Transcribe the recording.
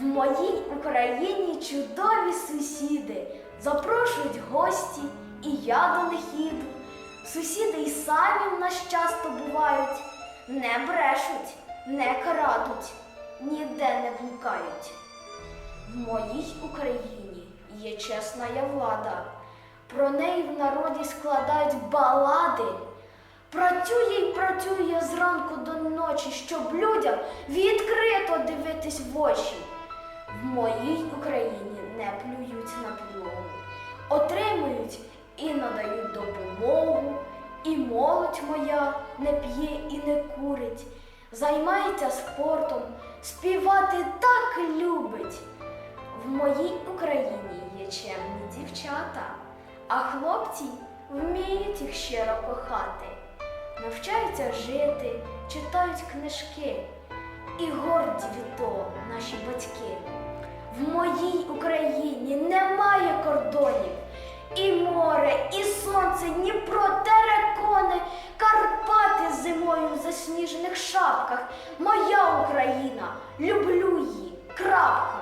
В моїй Україні чудові сусіди запрошують гості, і я до них їду. Сусіди й самі в нас часто бувають, не брешуть, не крадуть, ніде не блукають. В моїй Україні є чесна я влада, про неї в народі складають балади. Працює й працює зранку до ночі, щоб людям відкрито дивитись в очі. Моїй Україні не плюють на підлогу, отримують і надають допомогу, і молодь моя не п'є і не курить, займається спортом, співати так любить. В моїй Україні є чемні дівчата, а хлопці вміють їх щиро кохати, навчаються жити, читають книжки, і горді від того наші батьки. Шапках. Моя Україна, люблю її. Крапка.